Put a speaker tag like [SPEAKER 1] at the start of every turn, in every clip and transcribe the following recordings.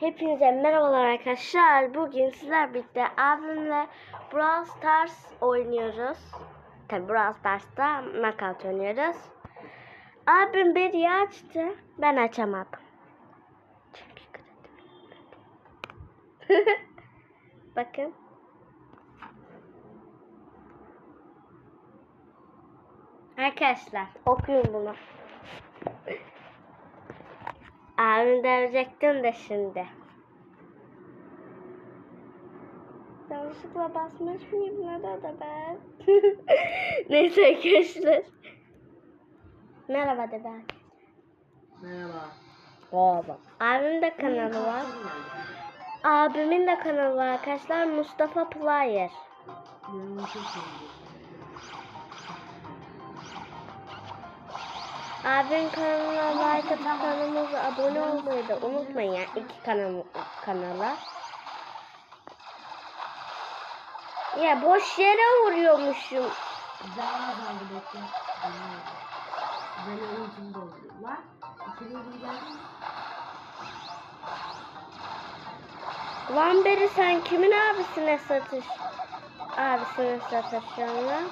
[SPEAKER 1] Hepinize merhabalar arkadaşlar. Bugün sizler birlikte abimle Brawl Stars oynuyoruz. Tabi Brawl Stars'ta knockout oynuyoruz. Abim beni açtı. Ben açamadım. Bakın. Arkadaşlar okuyun bunu. Abimi dövecektim de şimdi. Yanlışlıkla basmış mıyım? Nerede da ben? Neyse arkadaşlar. Merhaba de ben.
[SPEAKER 2] Merhaba.
[SPEAKER 1] Merhaba. Abimin de kanalı var. Abimin de kanalı var arkadaşlar. Mustafa Player. Abim kanalına like atıp kanalımıza abone olmayı da unutmayın. Yani iki kanal, kanala. Ya boş yere vuruyormuşum.
[SPEAKER 2] Azaldı bekle. Böyle eğitim dolduruyorlar. İçeriye mi?
[SPEAKER 1] Lan beri sen kimin abisine satış? Abisine satışıyorsun lan.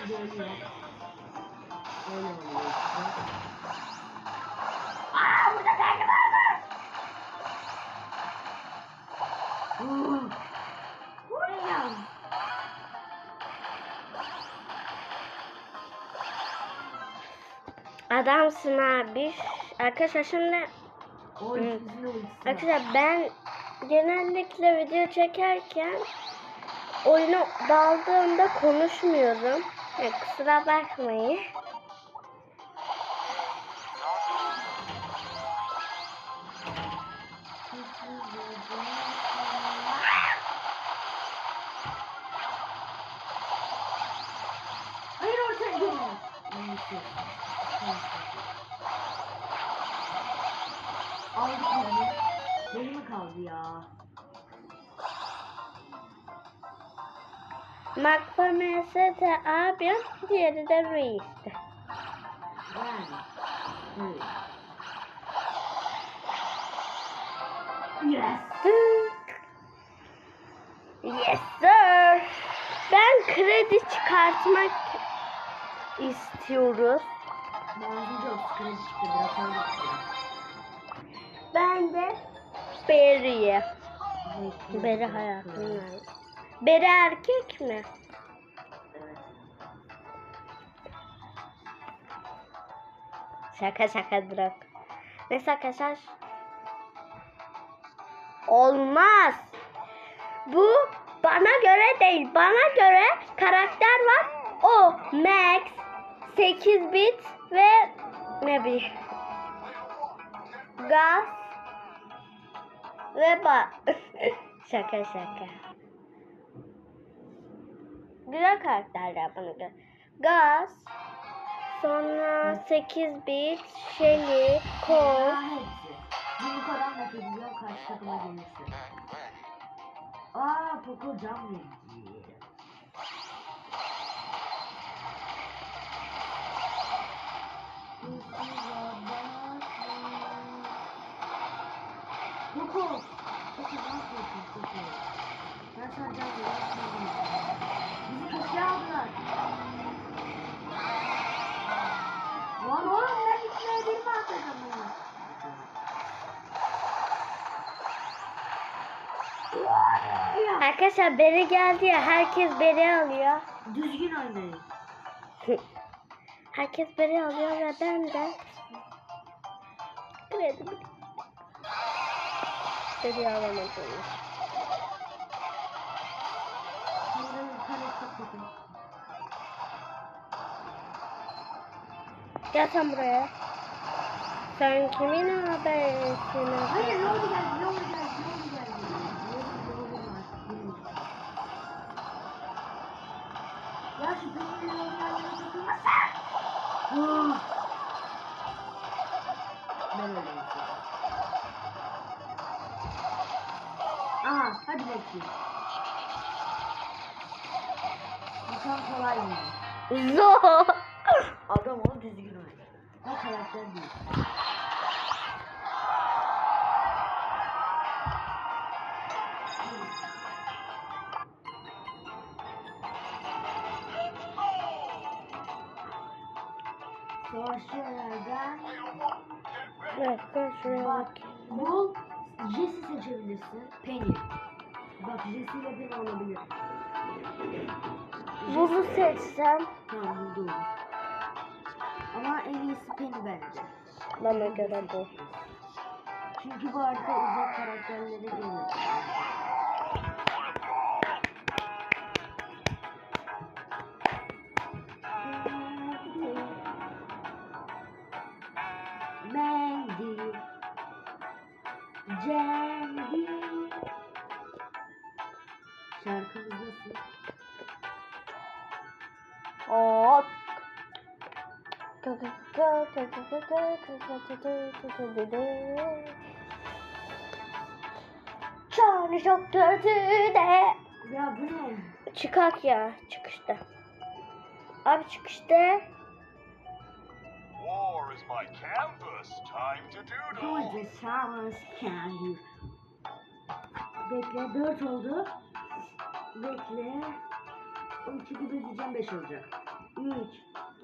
[SPEAKER 1] Hı.
[SPEAKER 2] Şimdi ölüyor. Öyle oluyor işte. Aaa burada var mı?
[SPEAKER 1] Adamsın abi. Arkadaşlar şimdi
[SPEAKER 2] O ikisinin ultisi var.
[SPEAKER 1] arkadaşlar ben genellikle video çekerken oyunu daldığımda konuşmuyorum. Ya, kusura bakmayın.
[SPEAKER 2] Hayır ortaya. Neyse. Aldık yani. Benim mi kaldı ya?
[SPEAKER 1] Makfa MST abim, diğeri de Reis'ti.
[SPEAKER 2] Yani. Yes.
[SPEAKER 1] Yes sir. Ben kredi çıkartmak istiyoruz. Ben de Beri'ye. Beri hayatımda. Beri erkek mi? Şaka şaka bırak. Neyse arkadaşlar. Olmaz. Bu bana göre değil. Bana göre karakter var. O Max 8 bit ve ne bileyim. Gaz ve ba şaka şaka. Güzel karakterler bana göre. Gaz Sonra 8 bit, Shelly.
[SPEAKER 2] Ya hepsi. Yumrukadan nefret ediyorum. Karşı takıma gelirse. Aa Poco cam verici. Poco. Poco yapıyorsun Poco? Ben sana cam veriyorum. Bizi köşeye aldılar. Lan oğlum ben içmeye bir mi atacağım bunu? Ya.
[SPEAKER 1] Arkadaşlar beri geldi ya herkes beri alıyor.
[SPEAKER 2] Düzgün oynayın.
[SPEAKER 1] Herkes beri alıyor ve ben de beri alamadım. Gel sen buraya. Sen kimin haberisini?
[SPEAKER 2] Hayır ne oldu geldi ne oldu geldi ne oldu geldi. Ne oldu. Ya şu benim yolun yerine takılmasın. Ah. Ben öyle. Aha hadi bakayım. Bakalım kolay mı?
[SPEAKER 1] Zor.
[SPEAKER 2] Adam onu düzgün oynadı. O karakter değil. Savaşçılardan
[SPEAKER 1] Evet ben şuraya
[SPEAKER 2] bak
[SPEAKER 1] bak.
[SPEAKER 2] bul Jesse seçebilirsin. Penny. Bak Jesse ile Penny olabilir.
[SPEAKER 1] Bunu seçsem
[SPEAKER 2] Tamam olur. Ama en iyisi Penny bence.
[SPEAKER 1] bana göre bu.
[SPEAKER 2] Çünkü bu harita uzak karakterlere gelir.
[SPEAKER 1] Çağrı çok kötü de.
[SPEAKER 2] Ya bu ne?
[SPEAKER 1] Çıkak ya çıkışta. Abi çıkışta.
[SPEAKER 3] War is my canvas. Time to
[SPEAKER 2] Who
[SPEAKER 3] doodle.
[SPEAKER 2] is the candy? Bekle 4 oldu. Bekle. 12 gibi diyeceğim 5 olacak. 3,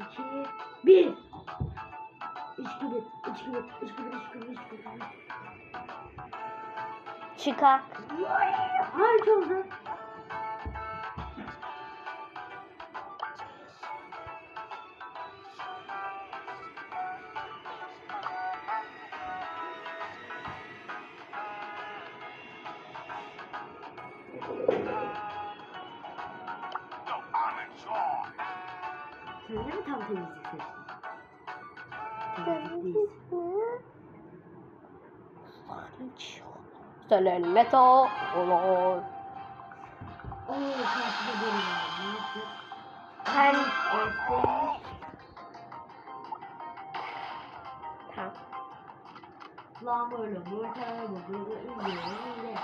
[SPEAKER 2] 2, 1. 3 gibi, 3 gibi, 3 gibi, 3 gibi, 3 gibi.
[SPEAKER 1] Çıkak.
[SPEAKER 2] Üç oldu.
[SPEAKER 3] No,
[SPEAKER 2] Sen de mi tam temizlik seçtin? Temizlik değilsin.
[SPEAKER 1] Senin meta olur.
[SPEAKER 2] Oo karşıda biri var. Ne yapacak?
[SPEAKER 1] Ben...
[SPEAKER 2] Göstermiş.
[SPEAKER 1] Tamam.
[SPEAKER 2] Lamurlu, muhtemelen bu burada izliyorum öyle.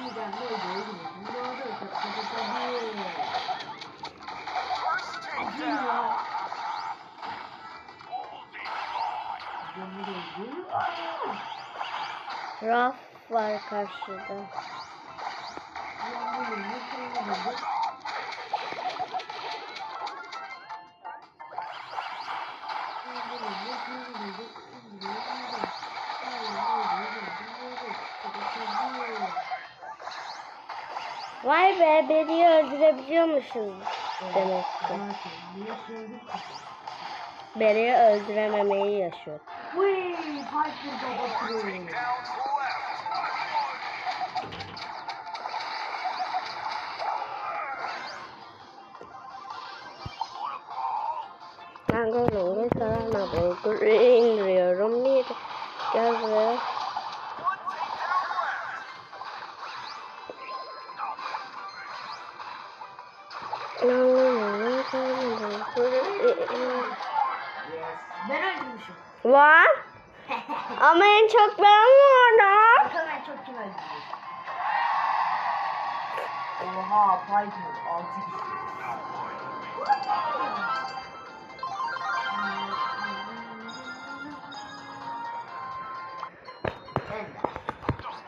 [SPEAKER 2] Midem böyle izliyorum. Doğru, çok çok çok iyi.
[SPEAKER 3] First take
[SPEAKER 2] Değil
[SPEAKER 3] down.
[SPEAKER 2] ya.
[SPEAKER 3] All the
[SPEAKER 1] Raf var karşıda. Vay be beni öldürebiliyormuşuz demek ki? Beni öldürememeyi yaşıyor.
[SPEAKER 2] Wait, I
[SPEAKER 1] can Ama en çok ben vardım.
[SPEAKER 2] Bakalım en çok kim. Oha Piper 6 kişi. Ben de.
[SPEAKER 3] I'm in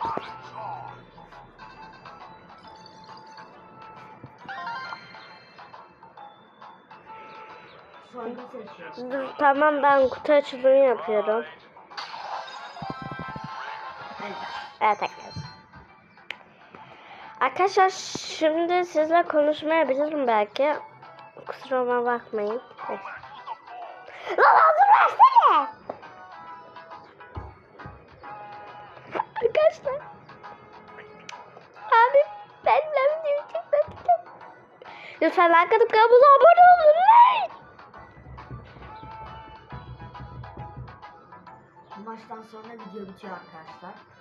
[SPEAKER 3] charge.
[SPEAKER 2] Soygun seçiyorum.
[SPEAKER 1] Dur, Tamam ben kutu açılımı yapıyorum. Evet arkadaşlar. Arkadaşlar şimdi sizle konuşmayabilirim belki. Kusuruma bakmayın. Evet. Lan hazır versene. Arkadaşlar. Abi benimle video çekmek Lütfen like atıp kanalımıza abone olun.
[SPEAKER 2] Bu maçtan sonra video bitiyor arkadaşlar.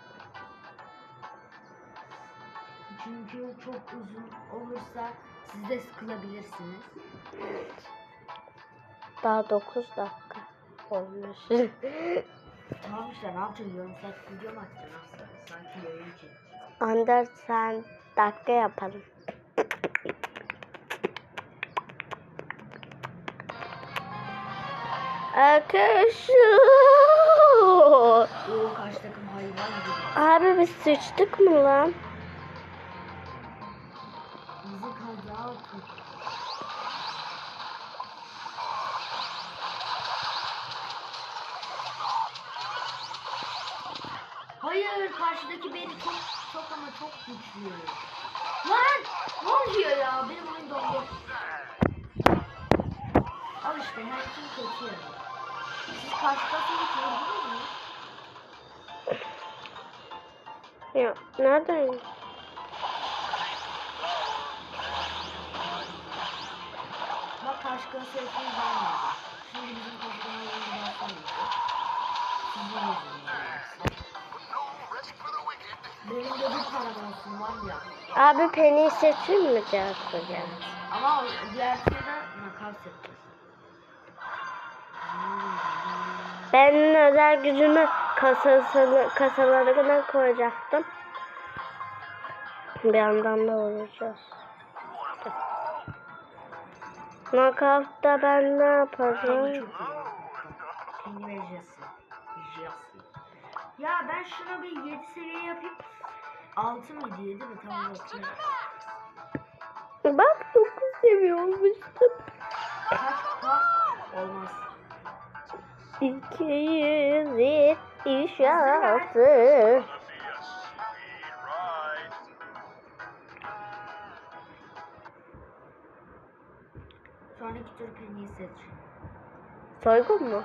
[SPEAKER 2] Çünkü çok uzun olursa siz de sıkılabilirsiniz.
[SPEAKER 1] Daha 9 dakika olmuş.
[SPEAKER 2] Tamam işte ne yapacaksın? Yarım saat video mu açacaksın aslında? Sanki yayın için.
[SPEAKER 1] Under sen dakika yapalım. Arkadaşlar.
[SPEAKER 2] Oo karşı takım hayvan gibi.
[SPEAKER 1] Abi biz sıçtık mı lan?
[SPEAKER 2] Tut. Hayır karşıdaki beni çok çok ama çok güçlü. Lan ne oluyor ya benim oyun dondu. Al işte kim kötü ya. Siz karşı takımı gördünüz mü?
[SPEAKER 1] Ya nereden?
[SPEAKER 2] Kasaya etmeyi vermedi. Şimdi bizim oyunu başlamayacak. Sizin
[SPEAKER 3] wicked.
[SPEAKER 2] Benim de bir paragrafım var ya.
[SPEAKER 1] Abi Penny'i seçeyim mi Cansu ya?
[SPEAKER 2] Ama diğer türlü makas yapacağız.
[SPEAKER 1] Ben özel gücümü kasasını, kasalarına koyacaktım. Bir yandan da vuracağız. Knockout'ta ben ne yapacağım?
[SPEAKER 2] Kendim ejdersi. Ya ben şuna bir 7 seviye yapayım. 6 mıydı 7 mi? Tamam bakıyorum.
[SPEAKER 1] Bak 9 seviye olmuştum.
[SPEAKER 2] Kaç bak olmaz. 200 76 Penny'yi seç.
[SPEAKER 1] Soygun mu?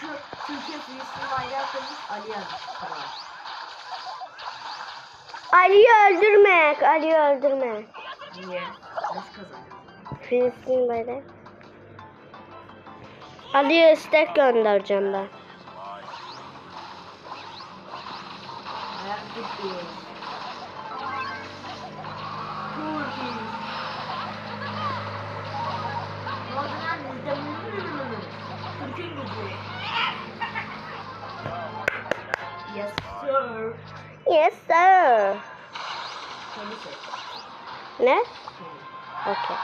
[SPEAKER 2] Şu Türkiye Filistin bayrağı koymuş Ali yazmış.
[SPEAKER 1] Ali'yi öldürmek. Ali'yi öldürmek.
[SPEAKER 2] Niye? Nasıl kazanacağız?
[SPEAKER 1] Filistin böyle. Ali'ye istek göndereceğim ben.
[SPEAKER 2] Ayak gitti. Yes sir.
[SPEAKER 1] Ne? Okay.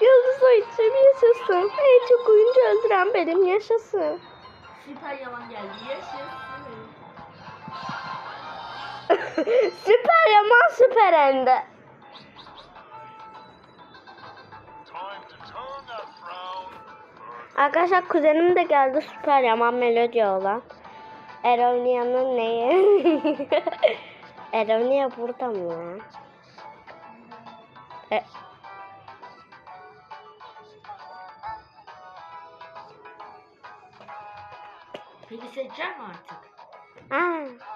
[SPEAKER 1] Yıldız oyuncum yaşasın. En çok oyuncu öldüren benim yaşasın.
[SPEAKER 2] Süper yalan geldi. Yaşasın.
[SPEAKER 1] süper yaman süper ende. Arkadaşlar kuzenim de geldi süper yaman melodi olan. Eronia'nın neyi? Eronia burada mı? E,
[SPEAKER 2] Peki seçeceğim artık?
[SPEAKER 1] aa.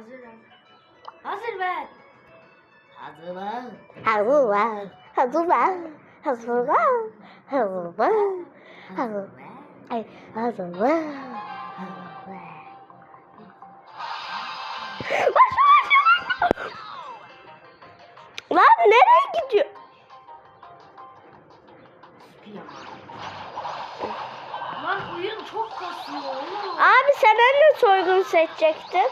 [SPEAKER 2] Hazır. Hazır ver. Hazır ver. Hazır ver.
[SPEAKER 1] Hazır var. Hazır var. Hazır var. Hazır var. Hazır.
[SPEAKER 2] ver.
[SPEAKER 1] Hazır
[SPEAKER 2] ver.
[SPEAKER 1] Başla başla başla. Lan nereye gidiyor?
[SPEAKER 2] Lan oyun çok kasıyor oğlum.
[SPEAKER 1] Abi sen anne soygun seçecektin.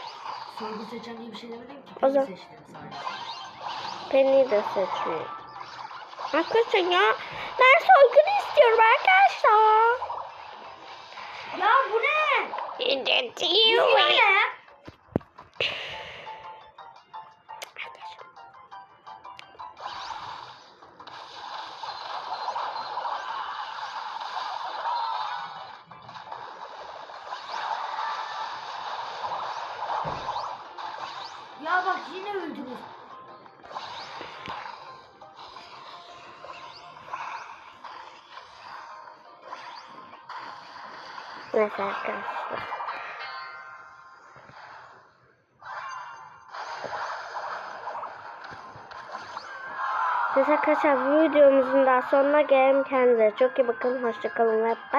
[SPEAKER 2] Sorgu seçen diye bir şey demedim ki.
[SPEAKER 1] O
[SPEAKER 2] Peki
[SPEAKER 1] zaman-
[SPEAKER 2] seçtim sadece.
[SPEAKER 1] Penny de seçiyor. Arkadaşlar ya ben soygun istiyorum arkadaşlar.
[SPEAKER 2] Ya bu ne?
[SPEAKER 1] Did
[SPEAKER 2] Bu ne? Ya bak yine öldünüz.
[SPEAKER 1] Evet arkadaşlar. Mesela arkadaşlar videomuzun daha sonuna gelelim kendinize. Çok iyi bakın. Hoşçakalın ve bay.